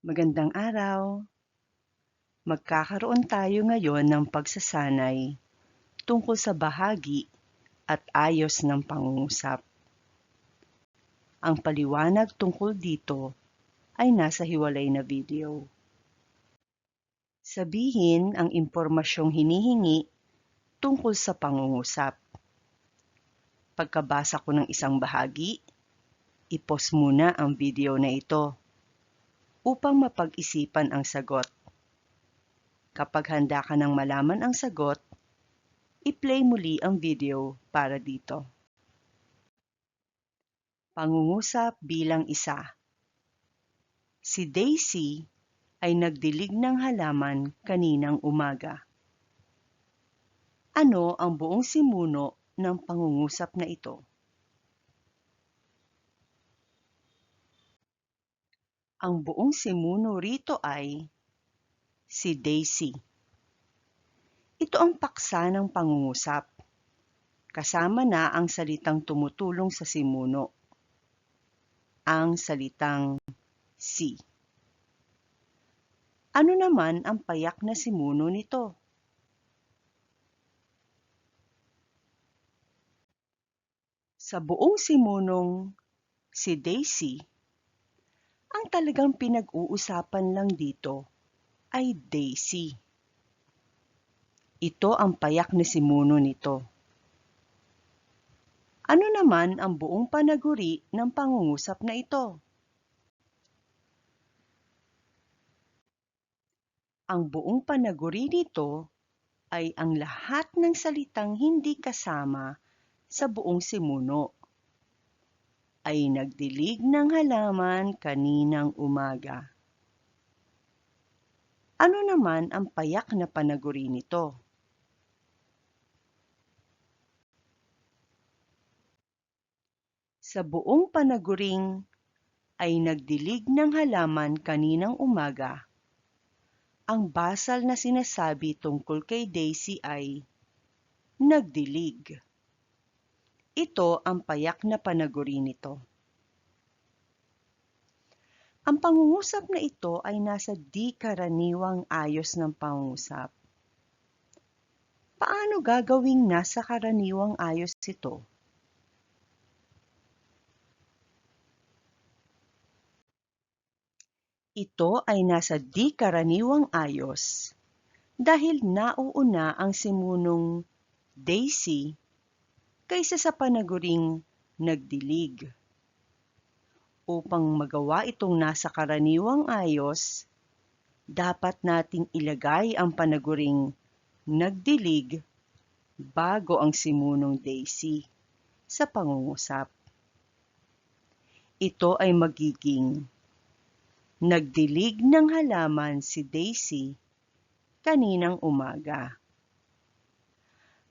Magandang araw. Magkakaroon tayo ngayon ng pagsasanay tungkol sa bahagi at ayos ng pangungusap. Ang paliwanag tungkol dito ay nasa hiwalay na video. Sabihin ang impormasyong hinihingi tungkol sa pangungusap. Pagkabasa ko ng isang bahagi, ipos muna ang video na ito upang mapag-isipan ang sagot. Kapag handa ka nang malaman ang sagot, i-play muli ang video para dito. Pangungusap bilang isa Si Daisy ay nagdilig ng halaman kaninang umaga. Ano ang buong simuno ng pangungusap na ito? Ang buong simuno rito ay si Daisy. Ito ang paksa ng pangungusap. Kasama na ang salitang tumutulong sa simuno. Ang salitang si. Ano naman ang payak na simuno nito? Sa buong simunong si Daisy, ang talagang pinag-uusapan lang dito ay Daisy. Ito ang payak na simuno nito. Ano naman ang buong panaguri ng pangungusap na ito? Ang buong panaguri nito ay ang lahat ng salitang hindi kasama sa buong simuno ay nagdilig ng halaman kaninang umaga. Ano naman ang payak na panaguri nito? Sa buong panaguring ay nagdilig ng halaman kaninang umaga. Ang basal na sinasabi tungkol kay Daisy ay nagdilig. Ito ang payak na panaguri nito. Ang pangungusap na ito ay nasa di karaniwang ayos ng pangungusap. Paano gagawing nasa karaniwang ayos ito? Ito ay nasa di karaniwang ayos dahil nauuna ang simunong Daisy kaysa sa panaguring nagdilig. Upang magawa itong nasa karaniwang ayos, dapat nating ilagay ang panaguring nagdilig bago ang simunong Daisy sa pangungusap. Ito ay magiging nagdilig ng halaman si Daisy kaninang umaga.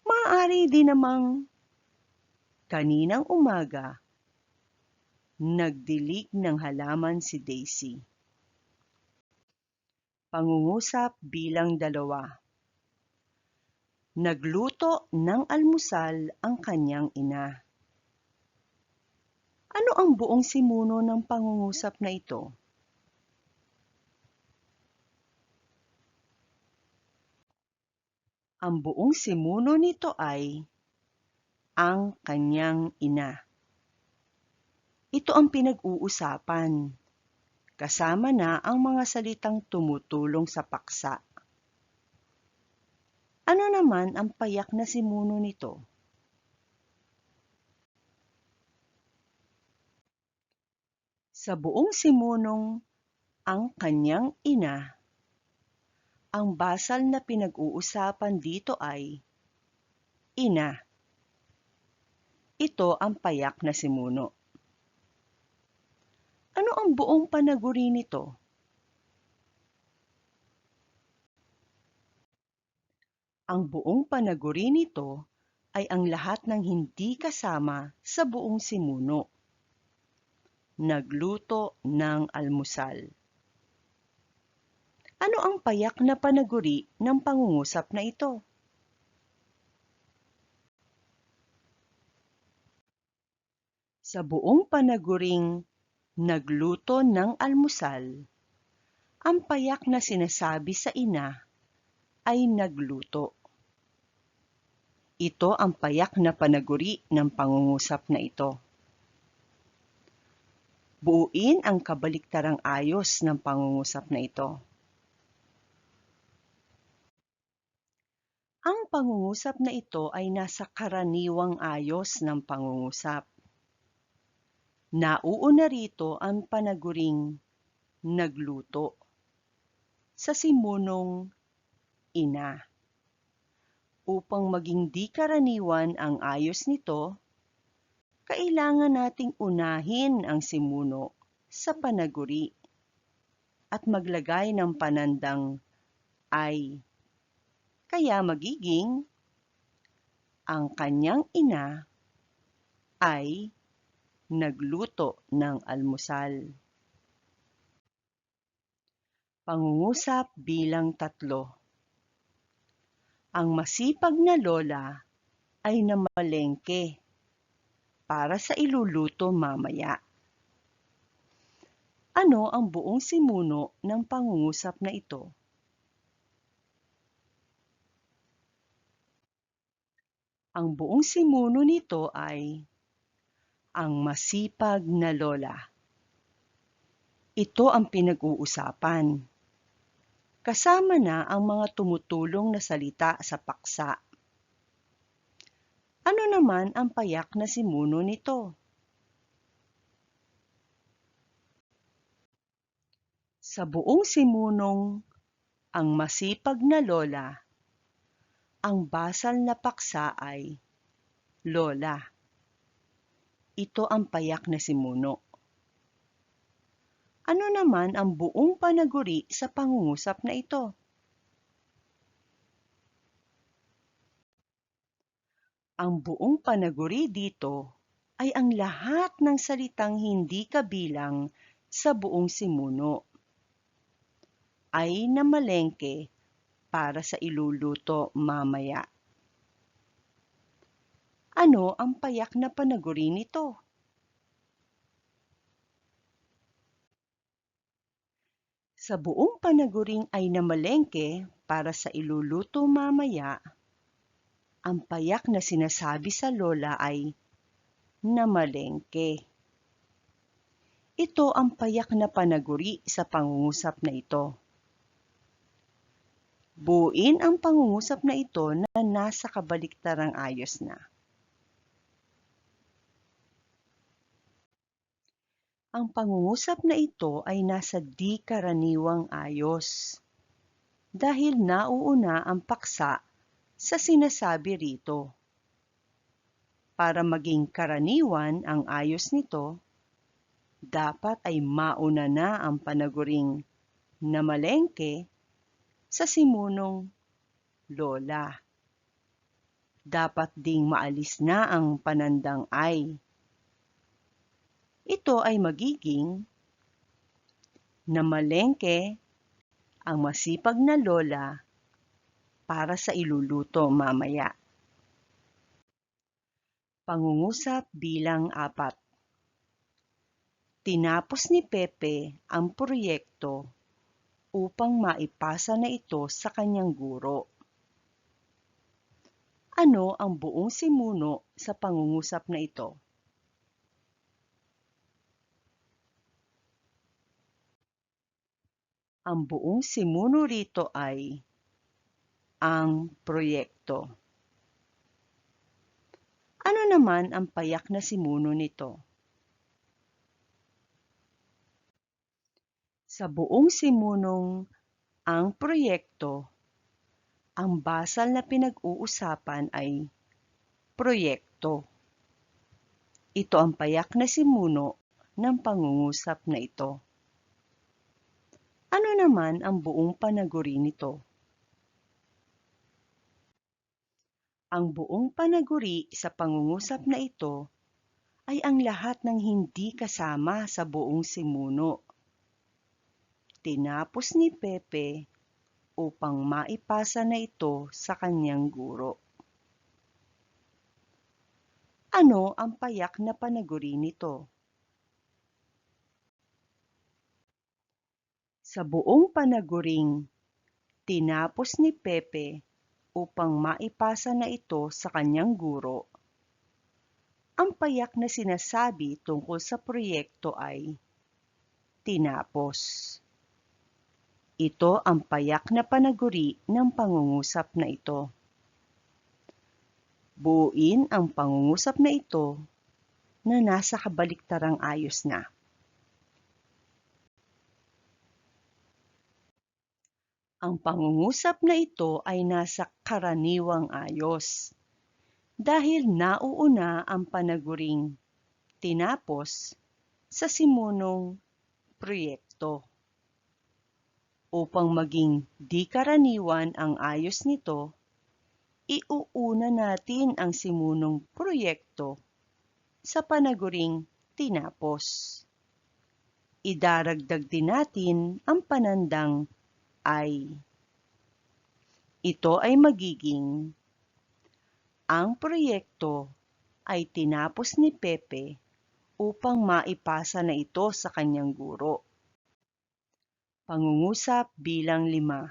Maaari din namang Kaninang umaga, nagdilig ng halaman si Daisy. Pangungusap bilang dalawa. Nagluto ng almusal ang kanyang ina. Ano ang buong simuno ng pangungusap na ito? Ang buong simuno nito ay ang kanyang ina. Ito ang pinag-uusapan. Kasama na ang mga salitang tumutulong sa paksa. Ano naman ang payak na simuno nito? Sa buong simunong ang kanyang ina, ang basal na pinag-uusapan dito ay ina. Ito ang payak na simuno. Ano ang buong panaguri nito? Ang buong panaguri nito ay ang lahat ng hindi kasama sa buong simuno. Nagluto ng almusal. Ano ang payak na panaguri ng pangungusap na ito? Sa buong panaguring nagluto ng almusal, Ang payak na sinasabi sa ina ay nagluto. Ito ang payak na panaguri ng pangungusap na ito. Buuin ang kabaliktarang ayos ng pangungusap na ito. Ang pangungusap na ito ay nasa karaniwang ayos ng pangungusap. Nauuna rito ang panaguring nagluto sa simunong ina. Upang maging di karaniwan ang ayos nito, kailangan nating unahin ang simuno sa panaguri at maglagay ng panandang ay. Kaya magiging ang kanyang ina ay nagluto ng almusal. Pangungusap bilang tatlo Ang masipag na lola ay namalengke para sa iluluto mamaya. Ano ang buong simuno ng pangungusap na ito? Ang buong simuno nito ay ang masipag na lola. Ito ang pinag-uusapan. Kasama na ang mga tumutulong na salita sa paksa. Ano naman ang payak na simuno nito? Sa buong simunong ang masipag na lola, ang basal na paksa ay lola. Ito ang payak na simuno. Ano naman ang buong panaguri sa pangungusap na ito? Ang buong panaguri dito ay ang lahat ng salitang hindi kabilang sa buong simuno ay namalengke para sa iluluto mamaya. Ano ang payak na panaguri nito? Sa buong panaguring ay namalengke para sa iluluto mamaya, ang payak na sinasabi sa lola ay namalengke. Ito ang payak na panaguri sa pangungusap na ito. Buuin ang pangungusap na ito na nasa kabaliktarang ayos na. Ang pangungusap na ito ay nasa di karaniwang ayos dahil nauuna ang paksa sa sinasabi rito. Para maging karaniwan ang ayos nito, dapat ay mauna na ang panaguring na malengke sa simunong lola. Dapat ding maalis na ang panandang ay. Ito ay magiging namalengke ang masipag na lola para sa iluluto mamaya. Pangungusap bilang apat. Tinapos ni Pepe ang proyekto upang maipasa na ito sa kanyang guro. Ano ang buong simuno sa pangungusap na ito? Ang buong simuno rito ay ang proyekto. Ano naman ang payak na simuno nito? Sa buong simunong ang proyekto, ang basal na pinag-uusapan ay proyekto. Ito ang payak na simuno ng pangungusap na ito. Ano naman ang buong panaguri nito? Ang buong panaguri sa pangungusap na ito ay ang lahat ng hindi kasama sa buong simuno tinapos ni Pepe upang maipasa na ito sa kanyang guro. Ano ang payak na panaguri nito? Sa buong panaguring, tinapos ni Pepe upang maipasa na ito sa kanyang guro. Ang payak na sinasabi tungkol sa proyekto ay tinapos. Ito ang payak na panaguri ng pangungusap na ito. Buuin ang pangungusap na ito na nasa kabaliktarang ayos na. Ang pangungusap na ito ay nasa karaniwang ayos dahil nauuna ang panaguring tinapos sa simunong proyekto. Upang maging di karaniwan ang ayos nito, iuuna natin ang simunong proyekto sa panaguring tinapos. Idaragdag din natin ang panandang ay. Ito ay magiging ang proyekto ay tinapos ni Pepe upang maipasa na ito sa kanyang guro. Pangungusap bilang lima.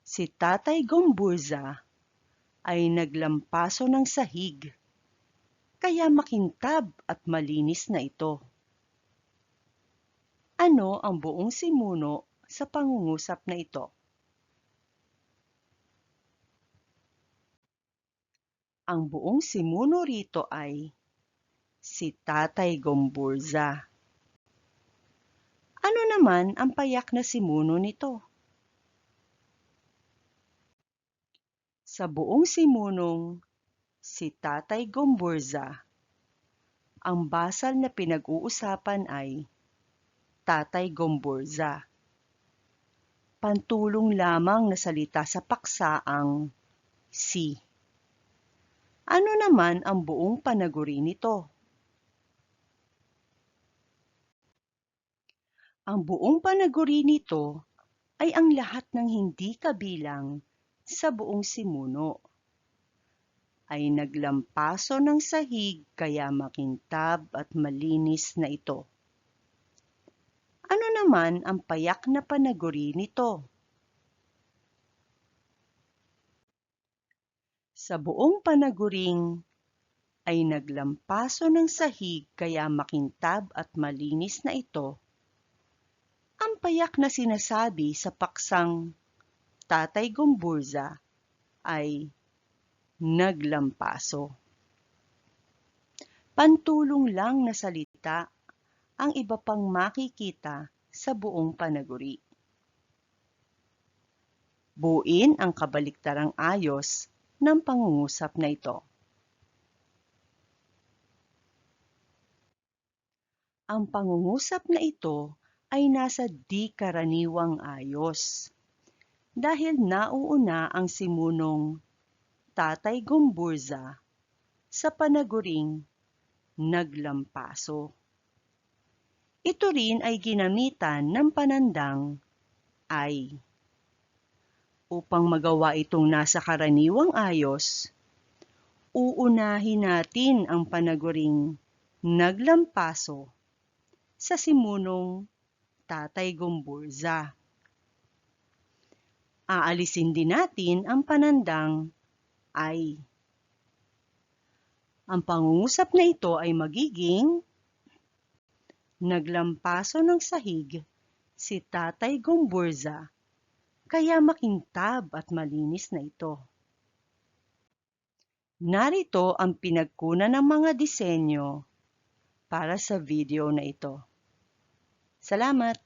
Si Tatay Gomburza ay naglampaso ng sahig, kaya makintab at malinis na ito. Ano ang buong simuno sa pangungusap na ito. Ang buong simuno rito ay si Tatay Gomburza. Ano naman ang payak na simuno nito? Sa buong simunong si Tatay Gomburza, ang basal na pinag-uusapan ay Tatay Gomburza pantulong lamang na salita sa paksa ang si. Ano naman ang buong panaguri nito? Ang buong panaguri nito ay ang lahat ng hindi kabilang sa buong simuno. Ay naglampaso ng sahig kaya makintab at malinis na ito. Ano naman ang payak na panaguri nito? Sa buong panaguring ay naglampaso ng sahig kaya makintab at malinis na ito. Ang payak na sinasabi sa paksang Tatay Gumburza ay naglampaso. Pantulong lang na salita ang iba pang makikita sa buong panaguri. Buin ang kabaliktarang ayos ng pangungusap na ito. Ang pangungusap na ito ay nasa di karaniwang ayos dahil nauuna ang simunong Tatay Gumburza sa panaguring naglampaso. Ito rin ay ginamitan ng panandang ay. Upang magawa itong nasa karaniwang ayos, uunahin natin ang panaguring naglampaso sa simunong Tatay Gumburza. Aalisin din natin ang panandang ay. Ang pangungusap na ito ay magiging Naglampaso ng sahig si Tatay Gomburza, kaya makintab at malinis na ito. Narito ang pinagkunan ng mga disenyo para sa video na ito. Salamat!